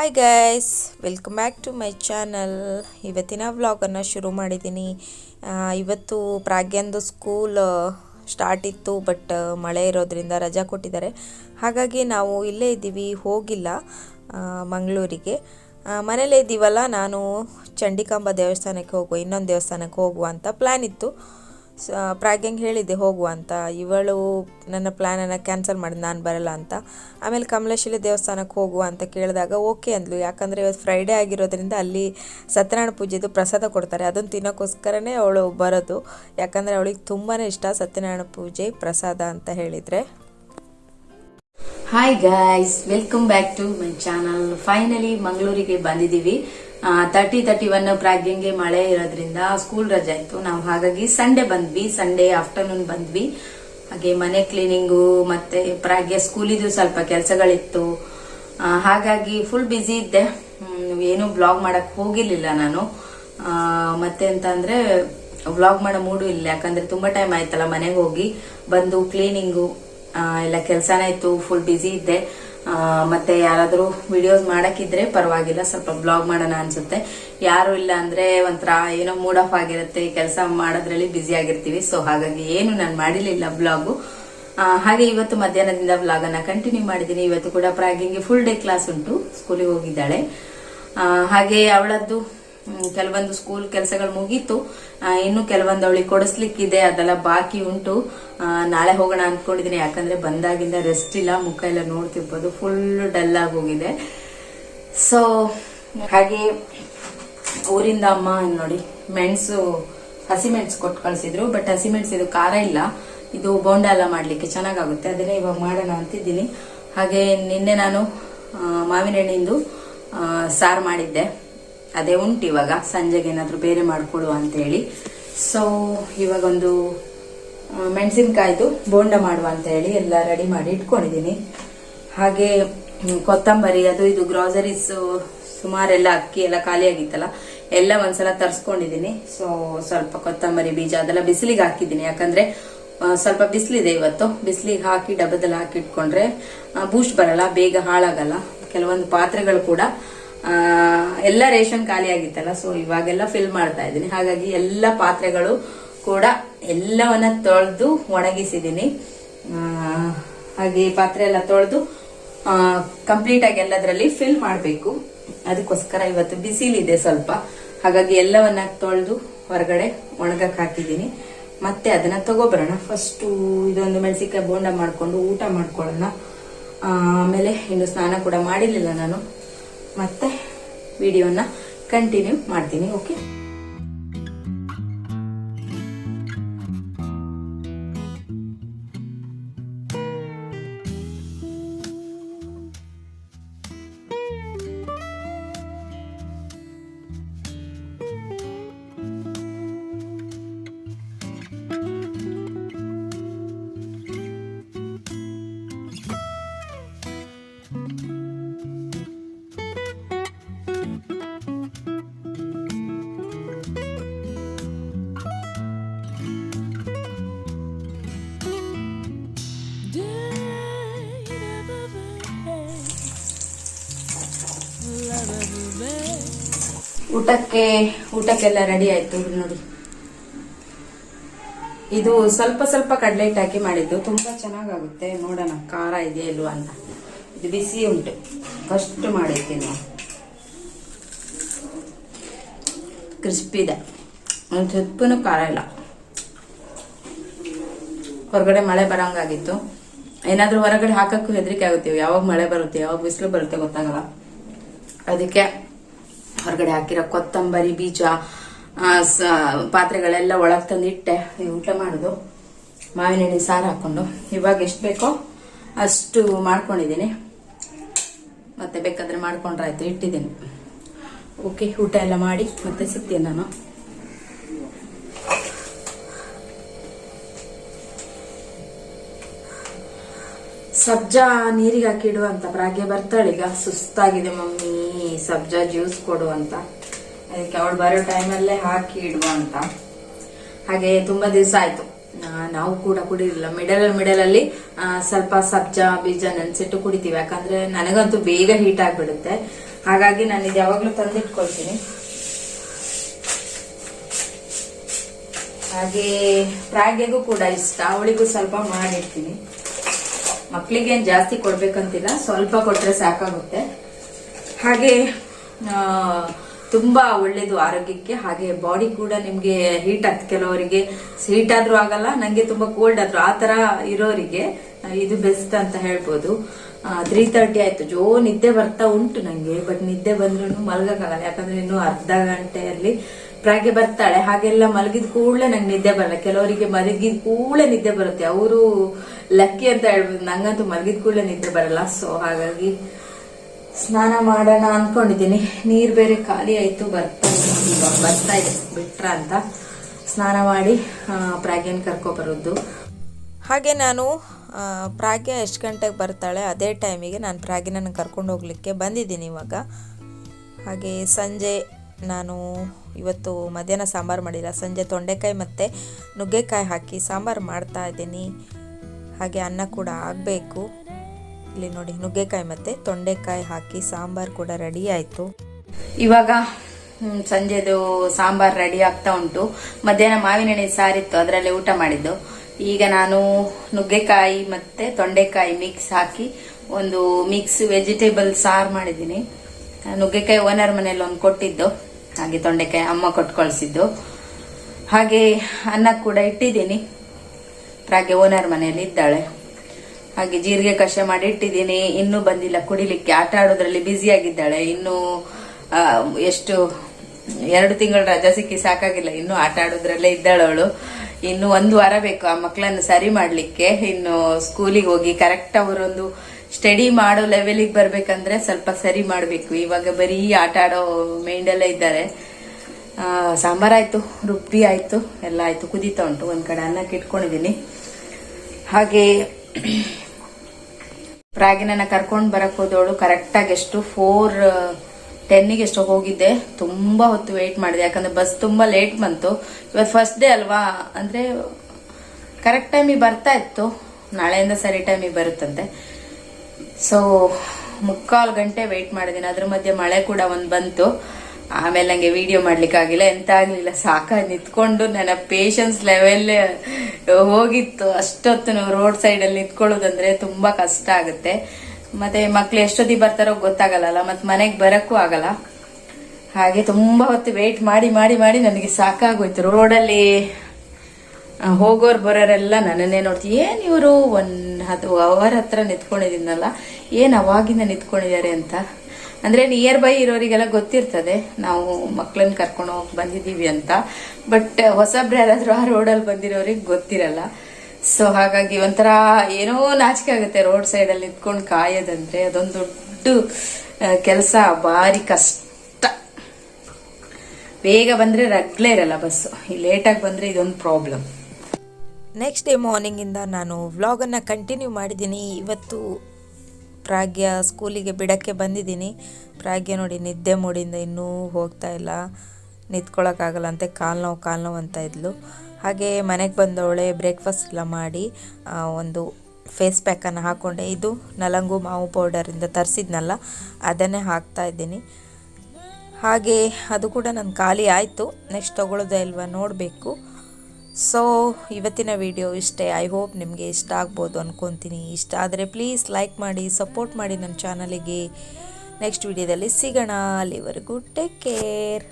Hi guys welcome back to my channel ಇವತ್ತಿನ ವ್ಲಾಗನ್ನು ಶುರು ಮಾಡಿದ್ದೀನಿ ಇವತ್ತು ಪ್ರಾಗ್ಯಂದು ಸ್ಕೂಲ್ ಸ್ಟಾರ್ಟ್ ಇತ್ತು ಬಟ್ ಮಳೆ ಇರೋದ್ರಿಂದ ರಜಾ ಕೊಟ್ಟಿದ್ದಾರೆ. ಹಾಗಾಗಿ ನಾವು ಇಲ್ಲೇ ಇದ್ದೀವಿ, ಹೋಗಿಲ್ಲ ಮಂಗಳೂರಿಗೆ. ಮನೇಲೇ ಇದ್ದೀವಲ್ಲ ನಾನು ಚಂಡಿಕಾಂಬ ದೇವಸ್ಥಾನಕ್ಕೆ ಹೋಗುವ, ಇನ್ನೊಂದು ದೇವಸ್ಥಾನಕ್ಕೆ ಹೋಗುವ ಅಂತ ಪ್ಲ್ಯಾನ್ ಇತ್ತು. ಪ್ರಾಗ್ಯಂಗೆ ಹೇಳಿದ್ದೆ, ಹೋಗುವ ಅಂತ. ಇವಳು ನನ್ನ ಪ್ಲ್ಯಾನನ್ನು ಕ್ಯಾನ್ಸಲ್ ಮಾಡಿ ನಾನು ಬರಲ್ಲ ಅಂತ. ಆಮೇಲೆ ಕಮಲೇಶ್ವರಿ ದೇವಸ್ಥಾನಕ್ಕೆ ಹೋಗುವ ಅಂತ ಕೇಳಿದಾಗ ಓಕೆ ಅಂದ್ಲು. ಯಾಕಂದರೆ ಇವತ್ತು ಫ್ರೈಡೇ ಆಗಿರೋದ್ರಿಂದ ಅಲ್ಲಿ ಸತ್ಯನಾರಾಯಣ ಪೂಜೆದು ಪ್ರಸಾದ ಕೊಡ್ತಾರೆ. ಅದನ್ನು ತಿನ್ನೋಕ್ಕೋಸ್ಕರನೇ ಅವಳು ಬರೋದು. ಯಾಕಂದರೆ ಅವಳಿಗೆ ತುಂಬಾ ಇಷ್ಟ ಸತ್ಯನಾರಾಯಣ ಪೂಜೆ, ಪ್ರಸಾದ ಅಂತ ಹೇಳಿದರೆ. Hi guys welcome back to my channel finally ಮಂಗಳೂರಿಗೆ ಬಂದಿದ್ದೀವಿ. ತರ್ಟಿ ತರ್ಟಿ ಒನ್ ಪ್ರಾಗ್ಯಂಗೆ ಮಳೆ ಇರೋದ್ರಿಂದ ಸ್ಕೂಲ್ ರಜೆ ಇತ್ತು ನಾವು ಹಾಗಾಗಿ ಸಂಡೇ ಬಂದ್ವಿ. ಸಂಡೇ ಆಫ್ಟರ್ನೂನ್ ಬಂದ್ವಿ. ಹಾಗೆ ಮನೆ ಕ್ಲೀನಿಂಗು ಮತ್ತೆ ಪ್ರಾಗ್ಯ ಸ್ಕೂಲಿದು ಸ್ವಲ್ಪ ಕೆಲಸಗಳಿತ್ತು. ಹಾಗಾಗಿ ಫುಲ್ ಬ್ಯುಸಿ ಇದ್ದೆ. ಏನು ಬ್ಲಾಗ್ ಮಾಡಕ್ ಹೋಗಿರ್ಲಿಲ್ಲ ನಾನು. ಮತ್ತೆ ಅಂತ ಅಂದ್ರೆ ವ್ಲಾಗ್ ಮಾಡೋ ಮೂಡು ಇಲ್ಲ. ಯಾಕಂದ್ರೆ ತುಂಬಾ ಟೈಮ್ ಆಯ್ತಲ್ಲ ಮನೆಗೆ ಹೋಗಿ. ಬಂದು ಕ್ಲೀನಿಂಗು ಎಲ್ಲ ಕೆಲಸನೇ ಇತ್ತು ಫುಲ್ ಬ್ಯುಸಿ ಇದ್ದೆ. ಮತ್ತೆ ಯಾರಾದರೂ ವಿಡಿಯೋಸ್ ಮಾಡೋಕ್ಕಿದ್ರೆ ಪರವಾಗಿಲ್ಲ, ಸ್ವಲ್ಪ ಬ್ಲಾಗ್ ಮಾಡೋಣ ಅನ್ಸುತ್ತೆ. ಯಾರು ಇಲ್ಲ ಅಂದ್ರೆ ಒಂಥರ ಏನೋ ಮೂಡ್ ಆಫ್ ಆಗಿರುತ್ತೆ, ಕೆಲಸ ಮಾಡೋದ್ರಲ್ಲಿ ಬ್ಯುಸಿ ಆಗಿರ್ತೀವಿ. ಸೊ ಹಾಗಾಗಿ ಏನು ನಾನು ಮಾಡಿರಲಿಲ್ಲ ಬ್ಲಾಗು ಹಾಗೆ ಇವತ್ತು ಮಧ್ಯಾಹ್ನದಿಂದ ಬ್ಲಾಗ್ ಅನ್ನ ಕಂಟಿನ್ಯೂ ಮಾಡಿದ್ದೀನಿ. ಇವತ್ತು ಕೂಡ ಪ್ರಾಗಿಂಗೆ ಫುಲ್ ಡೇ ಕ್ಲಾಸ್ ಉಂಟು. ಸ್ಕೂಲಿಗೆ ಹೋಗಿದ್ದಾಳೆ. ಹಾಗೆ ಅವಳದ್ದು ಕೆಲವೊಂದು ಸ್ಕೂಲ್ ಕೆಲಸಗಳು ಮುಗೀತು. ಇನ್ನು ಕೆಲವೊಂದು ಅವಳಿಗೆ ಕೊಡಿಸ್ಲಿಕ್ಕಿದೆ, ಅದೆಲ್ಲ ಬಾಕಿ ಉಂಟು. ನಾಳೆ ಹೋಗೋಣ ಅನ್ಕೊಂಡಿದ್ದೀನಿ, ಯಾಕಂದ್ರೆ ಬಂದಾಗಿಂದ ರೆಸ್ಟ್ ಇಲ್ಲ, ಮುಖ ಎಲ್ಲ ನೋಡ್ತಿರ್ಬೋದು ಫುಲ್ ಡಲ್ ಆಗಿ ಹೋಗಿದೆ. ಸೊ ಹಾಗೆ ಊರಿಂದ ಅಮ್ಮ ನೋಡಿ ಮೆಣಸು ಹಸಿಮೆಣಸು ಕೊಟ್ಟು ಕಳಿಸಿದ್ರು ಬಟ್ ಹಸಿಮೆಣಸು ಇದು ಖಾರ ಇಲ್ಲ. ಇದು ಬೋಂಡ ಎಲ್ಲ ಮಾಡ್ಲಿಕ್ಕೆ ಚೆನ್ನಾಗಾಗುತ್ತೆ, ಅದನ್ನೇ ಇವಾಗ ಮಾಡೋಣ ಅಂತಿದ್ದೀನಿ. ಹಾಗೆ ನಿನ್ನೆ ನಾನು ಮಾವಿನ ಹಣ್ಣಿಂದು ಸಾರು ಮಾಡಿದ್ದೆ. ಅದೇ ಉಂಟು ಇವಾಗ. ಸಂಜೆಗೆ ಏನಾದ್ರು ಬೇರೆ ಮಾಡಿಕೊಡುವ ಅಂತ ಹೇಳಿ ಸೊ ಇವಾಗ ಒಂದು ಮೆಣಸಿನ್ಕಾಯ್ದು ಬೋಂಡ ಮಾಡುವ ಅಂತ ಹೇಳಿ ಎಲ್ಲ ರೆಡಿ ಮಾಡಿ ಇಟ್ಕೊಂಡಿದ್ದೀನಿ. ಹಾಗೆ ಕೊತ್ತಂಬರಿ, ಅದು ಇದು ಗ್ರಾಸರೀಸ್ ಸುಮಾರೆಲ್ಲ ಅಕ್ಕಿ ಎಲ್ಲ ಖಾಲಿಯಾಗಿತ್ತಲ್ಲ ಎಲ್ಲ ಒಂದ್ಸಲ ತರಿಸ್ಕೊಂಡಿದ್ದೀನಿ. ಸೊ ಸ್ವಲ್ಪ ಕೊತ್ತಂಬರಿ ಬೀಜ ಅದೆಲ್ಲ ಬಿಸಿಲಿಗೆ ಹಾಕಿದ್ದೀನಿ. ಯಾಕಂದ್ರೆ ಸ್ವಲ್ಪ ಬಿಸಿಲಿದೆ ಇವತ್ತು. ಬಿಸಿಲಿಗೆ ಹಾಕಿ ಡಬ್ಬದಲ್ಲಿ ಹಾಕಿ ಇಟ್ಕೊಂಡ್ರೆ ಬೂಸ್ಟ್ ಬರಲ್ಲ, ಬೇಗ ಹಾಳಾಗಲ್ಲ. ಕೆಲವೊಂದು ಪಾತ್ರೆಗಳು ಕೂಡ ಎಲ್ಲ ರೇಷನ್ ಖಾಲಿ ಆಗಿತ್ತಲ್ಲ ಸೊ ಇವಾಗೆಲ್ಲ ಫಿಲ್ ಮಾಡ್ತಾ ಇದ್ದೀನಿ. ಹಾಗಾಗಿ ಎಲ್ಲ ಪಾತ್ರೆಗಳು ಕೂಡ ಎಲ್ಲವನ್ನ ತೊಳೆದು ಒಣಗಿಸಿದ್ದೀನಿ. ಹಾಗೆ ಪಾತ್ರೆ ಎಲ್ಲ ತೊಳೆದು ಕಂಪ್ಲೀಟ್ ಆಗಿ ಎಲ್ಲದರಲ್ಲಿ ಫಿಲ್ ಮಾಡಬೇಕು. ಅದಕ್ಕೋಸ್ಕರ ಇವತ್ತು ಬಿಸಿಲಿದೆ ಸ್ವಲ್ಪ. ಹಾಗಾಗಿ ಎಲ್ಲವನ್ನ ತೊಳೆದು ಹೊರಗಡೆ ಒಣಗಕ್ಕೆ ಹಾಕಿದ್ದೀನಿ. ಮತ್ತೆ ಅದನ್ನ ತಗೋಬರೋಣ. ಫಸ್ಟು ಇದೊಂದು ಮೆಣಸಿಕಾಯಿ ಬೋಂಡ ಮಾಡಿಕೊಂಡು ಊಟ ಮಾಡ್ಕೊಳ್ಳೋಣ. ಆಮೇಲೆ ಇನ್ನು ಸ್ನಾನ ಕೂಡ ಮಾಡಿರಲಿಲ್ಲ ನಾನು. ಮತ್ತೆ ವಿಡಿಯೋನ ಕಂಟಿನ್ಯೂ ಮಾಡ್ತೀನಿ ಓಕೆ ಊಟಕ್ಕೆ, ಊಟಕ್ಕೆಲ್ಲ ರೆಡಿ ಆಯ್ತು ನೋಡಿ. ಇದು ಸ್ವಲ್ಪ ಸ್ವಲ್ಪ ಕಡಲೆ ಹಿಟ್ಟು ಹಾಕಿ ಮಾಡಿದ್ದು. ತುಂಬಾ ಚೆನ್ನಾಗಾಗುತ್ತೆ. ನೋಡೋಣ, ಖಾರ ಇದೆಯಾ ಇಲ್ವಾ ಅಂತ. ಇದು ಬಿಸಿ ಉಂಟು. ಫಸ್ಟ್ ಮಾಡಿರ್ತೀನಿ ನಾವು ಕ್ರಿಸ್ಪಿ ಇದೆ. ಒಂದು ಸ್ವಲ್ಪನೂ ಖಾರ ಇಲ್ಲ. ಹೊರಗಡೆ ಮಳೆ ಬರಂಗಾಗಿತ್ತು. ಏನಾದ್ರೂ ಹೊರಗಡೆ ಹಾಕಕ್ಕೂ ಹೆದರಿಕೆ ಆಗುತ್ತೆ ಯಾವಾಗ ಮಳೆ ಬರುತ್ತೆ, ಯಾವಾಗ ಬಿಸಿಲು ಬರುತ್ತೆ ಗೊತ್ತಾಗಲ್ಲ. ಅದಕ್ಕೆ ಹೊರಗಡೆ ಹಾಕಿರೋ ಕೊತ್ತಂಬರಿ ಬೀಜ ಪಾತ್ರೆಗಳೆಲ್ಲ ಒಳಗೆ ತಂದಿಟ್ಟೆ. ಊಟ ಮಾಡೋದು? ಮಾವಿನ ಹಣ್ಣಿನ ಸಾರು ಹಾಕೊಂಡು ಇವಾಗ ಎಷ್ಟು ಬೇಕೋ ಅಷ್ಟು ಮಾಡ್ಕೊಂಡಿದ್ದೀನಿ. ಮತ್ತೆ ಬೇಕಾದ್ರೆ ಮಾಡ್ಕೊಂಡ್ರಾಯ್ತು ಇಟ್ಟಿದ್ದೀನಿ. ಓಕೆ, ಊಟ ಎಲ್ಲ ಮಾಡಿ ಮತ್ತೆ ಸಿಗ್ತೀನಿ ನಾನು. ಸಬ್ಜಾ ನೀರಿಗೆ ಹಾಕಿಡುವಂತ ಅಂತ ಬರ್ತಾಳೀಗ ಸುಸ್ತಾಗಿದೆ ಮಮ್ಮಿ. ಸಬ್ಜಾ ಜ್ಯೂಸ್ ಕೊಡು ಅಂತ. ಅದಕ್ಕೆ ಅವಳು ಬರೋ ಟೈಮಲ್ಲೇ ಹಾಕಿ ಇಡುವ ಅಂತ. ಹಾಗೆ ತುಂಬಾ ದಿವಸ ಆಯ್ತು. ನಾವು ಕೂಡ ಕುಡಿಲಿಲ್ಲ. ಮಿಡಲ್ ಮಿಡಲ್ ಅಲ್ಲಿ ಸ್ವಲ್ಪ ಸಬ್ಜಾ, ಬೀಜ ನೆನ್ಸಿಟ್ಟು ಕುಡಿತೀವಿ. ಯಾಕಂದ್ರೆ ನನಗಂತೂ ಬೇಗ ಹೀಟ್ ಆಗ್ಬಿಡುತ್ತೆ. ಹಾಗಾಗಿ ನಾನು ಇದು ಯಾವಾಗಲೂ ತಂದಿಟ್ಕೊಳ್ತೀನಿ. ಹಾಗೆ ಪ್ರಾಗೆಗೂ ಕೂಡ ಇಷ್ಟ. ಅವಳಿಗೂ ಸ್ವಲ್ಪ ಮಾಡಿರ್ತೀನಿ. ಮಕ್ಕಳಿಗೇನು ಜಾಸ್ತಿ ಕೊಡ್ಬೇಕಂತಿಲ್ಲ. ಸ್ವಲ್ಪ ಕೊಟ್ರೆ ಸಾಕಾಗುತ್ತೆ. ಹಾಗೆ ತುಂಬಾ ಒಳ್ಳೇದು ಆರೋಗ್ಯಕ್ಕೆ, ಹಾಗೆ ಬಾಡಿ ಕೂಡ ನಿಮ್ಗೆ ಹೀಟ್ ಆಗ್ತದೆ. ಕೆಲವರಿಗೆ ಹೀಟ್ ಆದ್ರೂ ಆಗಲ್ಲ, ನಂಗೆ ತುಂಬಾ ಕೋಲ್ಡ್ ಆದ್ರೂ. ಆ ತರ ಇರೋರಿಗೆ ಇದು ಬೆಸ್ಟ್ ಅಂತ ಹೇಳ್ಬೋದು. ತ್ರೀ ತರ್ಟಿ ಆಯ್ತು. ಜೋ, ನಿದ್ದೆ ಬರ್ತಾ ಉಂಟು ನಂಗೆ ಬಟ್ ನಿದ್ದೆ ಬಂದ್ರೂ ಮಲಗಕ್ಕಾಗಲ್ಲ. ಯಾಕಂದ್ರೆ ಇನ್ನು ಅರ್ಧ ಗಂಟೆಯಲ್ಲಿ ಪ್ರಾಗೆ ಬರ್ತಾಳೆ. ಹಾಗೆಲ್ಲ ಮಲಗಿದ ಕೂಡಲೇ ನಂಗೆ ನಿದ್ದೆ ಬರಲ್ಲ. ಕೆಲವರಿಗೆ ಮಲಗಿದ ಕೂಡಲೇ ನಿದ್ದೆ ಬರುತ್ತೆ. ಅವರು ಲಕ್ಕಿ ಅಂತ ಹೇಳ್ಬೋದು. ನಂಗಂತೂ ಮಲಗಿದ ಕೂಡಲೇ ನಿದ್ದೆ ಬರಲ್ಲ. ಸೊ ಹಾಗಾಗಿ ಸ್ನಾನ ಮಾಡೋಣ ಅನ್ಕೊಂಡಿದ್ದೀನಿ. ನೀರ್ ಬೇರೆ ಖಾಲಿ ಆಯ್ತು, ಬರ್ತಾ ಇದೆ. ಬರ್ತಾ ಇದೆ. ಬಿಟ್ರ ಅಂತ ಸ್ನಾನ ಮಾಡಿ ಪ್ರಾಗ್ಯನ್ ಕರ್ಕೊ ಬರೋದು. ಹಾಗೆ ನಾನು ಪ್ರಾಗ್ಯ ಎಷ್ಟು ಗಂಟೆಗೆ ಬರ್ತಾಳೆ ಅದೇ ಟೈಮಿಗೆ ನಾನು ಪ್ರಾಗ್ಯನ ಕರ್ಕೊಂಡು ಹೋಗ್ಲಿಕ್ಕೆ ಬಂದಿದ್ದೀನಿ ಇವಾಗ. ಹಾಗೆ ಸಂಜೆ ನಾನು ಇವತ್ತು ಮಧ್ಯಾಹ್ನ ಸಾಂಬಾರು ಮಾಡಿಲ್ಲ. ಸಂಜೆ ತೊಂಡೆಕಾಯಿ ಮತ್ತು ನುಗ್ಗೆಕಾಯಿ ಹಾಕಿ ಸಾಂಬಾರು ಮಾಡ್ತಾ ಇದ್ದೀನಿ. ಹಾಗೆ ಅನ್ನ ಕೂಡ ಆಗಬೇಕು. ಇಲ್ಲಿ ನೋಡಿ, ನುಗ್ಗೆಕಾಯಿ ಮತ್ತು ತೊಂಡೆಕಾಯಿ ಹಾಕಿ ಸಾಂಬಾರು ಕೂಡ ರೆಡಿ ಆಯಿತು. ಇವಾಗ ಸಂಜೆದು ಸಾಂಬಾರ್ ರೆಡಿ ಆಗ್ತಾ ಉಂಟು. ಮಧ್ಯಾಹ್ನ ಮಾವಿನ ಎಣ್ಣೆ ಸಾರಿತ್ತು, ಅದರಲ್ಲಿ ಊಟ ಮಾಡಿದ್ದು. ಈಗ ನಾನು ನುಗ್ಗೆಕಾಯಿ ಮತ್ತೆ ತೊಂಡೆಕಾಯಿ ಮಿಕ್ಸ್ ಹಾಕಿ ಒಂದು ಮಿಕ್ಸ್ ವೆಜಿಟೇಬಲ್ ಸಾರು ಮಾಡಿದ್ದೀನಿ. ನುಗ್ಗೆಕಾಯಿ ಓನರ್ ಮನೇಲಿ ಒಂದು ಕೊಟ್ಟಿದ್ದು. ಹಾಗೆ ತೊಂಡೆಕಾಯಿ ಅಮ್ಮ ಕೊಟ್ಟು ಕಳಿಸಿದ್ದು ಹಾಗೆ ಅನ್ನ ಕೂಡ ಇಟ್ಟಿದ್ದೀನಿ. ಹಾಗೆ ಓನರ್ ಮನೆಯಲ್ಲಿ ಇದ್ದಾಳೆ. ಹಾಗೆ ಜೀರಿಗೆ ಕಷಾಯ ಮಾಡಿ ಇಟ್ಟಿದ್ದೀನಿ. ಇನ್ನೂ ಬಂದಿಲ್ಲ. ಕುಡಿಲಿಕ್ಕೆ ಆಟ ಆಡೋದ್ರಲ್ಲಿ ಬ್ಯುಸಿ ಆಗಿದ್ದಾಳೆ. ಇನ್ನು ಎಷ್ಟು, ಎರಡು ತಿಂಗಳ ರಜಾ ಸಿಕ್ಕಿ ಸಾಕಾಗಿಲ್ಲ. ಇನ್ನು ಆಟ ಆಡೋದ್ರಲ್ಲೇ ಇದ್ದಾಳವಳು ಇನ್ನು ಒಂದು ವಾರ ಬೇಕು. ಆ ಮಕ್ಕಳನ್ನು ಸರಿ ಮಾಡಲಿಕ್ಕೆ. ಇನ್ನು ಸ್ಕೂಲಿಗೆ ಹೋಗಿ ಕರೆಕ್ಟ್ ಅವರೊಂದು ಸ್ಟಡಿ ಮಾಡೋ ಲೆವೆಲಿಗೆ ಬರ್ಬೇಕಂದ್ರೆ ಸ್ವಲ್ಪ ಸರಿ ಮಾಡಬೇಕು. ಇವಾಗ ಬರೀ ಆಟ ಆಡೋ ಮೈಂಡಲ್ಲೇ ಇದ್ದಾರೆ. ಸಾಂಬಾರಾಯ್ತು ರುಬ್ಬಿ ಆಯ್ತು, ಎಲ್ಲ ಆಯ್ತು. ಕುದೀತಾ ಉಂಟು. ಒಂದು ಕಡೆ ಅನ್ನಕ್ಕೆ ಇಟ್ಕೊಂಡಿದ್ದೀನಿ. ಹಾಗೆ ಪ್ರಾಗಿನನ್ನ ಕರ್ಕೊಂಡು ಬರಕ್ ಹೋದವಳು ಕರೆಕ್ಟ್ ಆಗಿ ಎಷ್ಟು ಫೋರ್ ಟೆನ್ನಿಗೆ ಎಷ್ಟು ಹೋಗಿದ್ದೆ. ತುಂಬಾ ಹೊತ್ತು ವೇಟ್ ಮಾಡಿದೆ. ಯಾಕಂದ್ರೆ ಬಸ್ ತುಂಬಾ ಲೇಟ್ ಬಂತು. ಇವತ್ತು ಫಸ್ಟ್ ಡೇ ಅಲ್ವಾ? ಅಂದ್ರೆ ಕರೆಕ್ಟ್ ಟೈಮಿಗೆ ಬರ್ತಾ ಇತ್ತು. ನಾಳೆಯಿಂದ ಸರಿ ಟೈಮಿಗೆ ಬರುತ್ತಂತೆ. ಸೊ ಮುಕ್ಕಾಲು ಗಂಟೆ ವೆಯ್ಟ್ ಮಾಡಿದ್ದೀನಿ ಅದ್ರ ಮಧ್ಯೆ ಮಳೆ ಕೂಡ ಒಂದು ಬಂತು. ಆಮೇಲೆ ನಂಗೆ ವಿಡಿಯೋ ಮಾಡ್ಲಿಕ್ಕೆ ಆಗಿಲ್ಲ ಎಂತ ಆಗ್ಲಿಲ್ಲ. ಸಾಕಾಗಿ ನಿಂತ್ಕೊಂಡು ನನ್ನ ಪೇಷನ್ಸ್ ಲೆವೆಲ್ ಹೋಗಿತ್ತು. ಅಷ್ಟೊತ್ತು ನಾವು ರೋಡ್ ಅಲ್ಲಿ ನಿಂತ್ಕೊಳ್ಳೋದಂದ್ರೆ ತುಂಬಾ ಕಷ್ಟ ಆಗುತ್ತೆ. ಮತ್ತೆ ಮಕ್ಳು ಎಷ್ಟೊತ್ತಿಗೆ ಬರ್ತಾರೋ ಗೊತ್ತಾಗಲ್ಲ ಮತ್ತೆ ಮನೆಗೆ ಬರಕ್ಕೂ ಆಗಲ್ಲ. ಹಾಗೆ ತುಂಬಾ ಹೊತ್ತು ವೇಟ್ ಮಾಡಿ ಮಾಡಿ ಮಾಡಿ ನನಗೆ ಸಾಕಾಗೋಯ್ತು. ರೋಡಲ್ಲಿ ಹೋಗೋರು, ಬರೋರೆಲ್ಲ ನನ್ನನ್ನೇ ನೋಡ್ತೀವಿ ಏನ್ ಇವರು? ಒಂದ್ ಹತ್ತು ಅವರ್ ಹತ್ರ ನಿಂತ್ಕೊಂಡಿದ್ದೀನಲ್ಲ. ಏನ್ ಅವಾಗಿಂದ ನಿಂತ್ಕೊಂಡಿದ್ದಾರೆ? ಅಂತ. ಅಂದ್ರೆ ನಿಯರ್ ಬೈ ಇರೋರಿಗೆಲ್ಲ ಗೊತ್ತಿರ್ತದೆ, ನಾವು ಮಕ್ಳನ್ನ ಕರ್ಕೊಂಡು ಹೋಗಿ ಬಂದಿದೀವಿ ಅಂತ. ಬಟ್ ಹೊಸಬ್ರು ಯಾರಾದ್ರೂ ಆ ರೋಡಲ್ಲಿ ಬಂದಿರೋರಿಗೆ ಗೊತ್ತಿರಲ್ಲ. ಸೊ ಹಾಗಾಗಿ ಒಂಥರ ಏನೋ ನಾಚಿಕೆ ಆಗುತ್ತೆ ರೋಡ್ ಸೈಡ್ ಅಲ್ಲಿ ನಿಂತ್ಕೊಂಡು ಕಾಯೋದಂದ್ರೆ. ಅದೊಂದು ದೊಡ್ಡ ಕೆಲಸ, ಭಾರಿ ಕಷ್ಟ. ಬೇಗ ಬಂದ್ರೆ ರಗ್ಲೇ ಇರಲ್ಲ ಬಸ್ ಈ ಲೇಟಾಗಿ ಬಂದ್ರೆ ಇದೊಂದು ಪ್ರಾಬ್ಲಮ್ ನೆಕ್ಸ್ಟ್ ಡೇ ಮಾರ್ನಿಂಗಿಂದ ನಾನು ವ್ಲಾಗನ್ನು ಕಂಟಿನ್ಯೂ ಮಾಡಿದ್ದೀನಿ. ಇವತ್ತು ಪ್ರಾಗ್ಯ ಸ್ಕೂಲಿಗೆ ಬಿಡೋಕ್ಕೆ ಬಂದಿದ್ದೀನಿ. ಪ್ರಾಗ್ಯ ನೋಡಿ ನಿದ್ದೆ ಮೂಡಿಂದ ಇನ್ನೂ ಹೋಗ್ತಾ ಇಲ್ಲ. ನಿಂತ್ಕೊಳ್ಳೋಕ್ಕಾಗಲ್ಲ ಅಂತೆ. ಕಾಲು ನೋವು ಕಾಲು ನೋವು ಅಂತ ಇದ್ಲು. ಹಾಗೆ ಮನೆಗೆ ಬಂದವಳೆ ಬ್ರೇಕ್ಫಾಸ್ಟ್ ಎಲ್ಲ ಮಾಡಿ ಒಂದು ಫೇಸ್ ಪ್ಯಾಕನ್ನು ಹಾಕ್ಕೊಂಡೆ ಇದು ನಲಂಗು ಮಾವು ಪೌಡರಿಂದ ತರಿಸಿದ್ನಲ್ಲ, ಅದನ್ನೇ ಹಾಕ್ತಾ ಇದ್ದೀನಿ. ಹಾಗೆ ಅದು ಕೂಡ ನನ್ನ ಖಾಲಿ ಆಯಿತು. ನೆಕ್ಸ್ಟ್ ತೊಗೊಳ್ಳೋದೇ ಇಲ್ವಾ ನೋಡಬೇಕು. ಸೊ ಇವತ್ತಿನ ವಿಡಿಯೋ ಇಷ್ಟೇ. ಐ ಹೋಪ್ ನಿಮಗೆ ಇಷ್ಟ ಆಗ್ಬೋದು ಅಂದ್ಕೊತೀನಿ ಇಷ್ಟ ಆದರೆ ಪ್ಲೀಸ್ ಲೈಕ್ ಮಾಡಿ ಸಪೋರ್ಟ್ ಮಾಡಿ ನನ್ನ ಚಾನಲಿಗೆ ನೆಕ್ಸ್ಟ್ ವಿಡಿಯೋದಲ್ಲಿ ಸಿಗೋಣ. ಅಲ್ಲಿವರೆಗೂ ಟೇಕ್ ಕೇರ್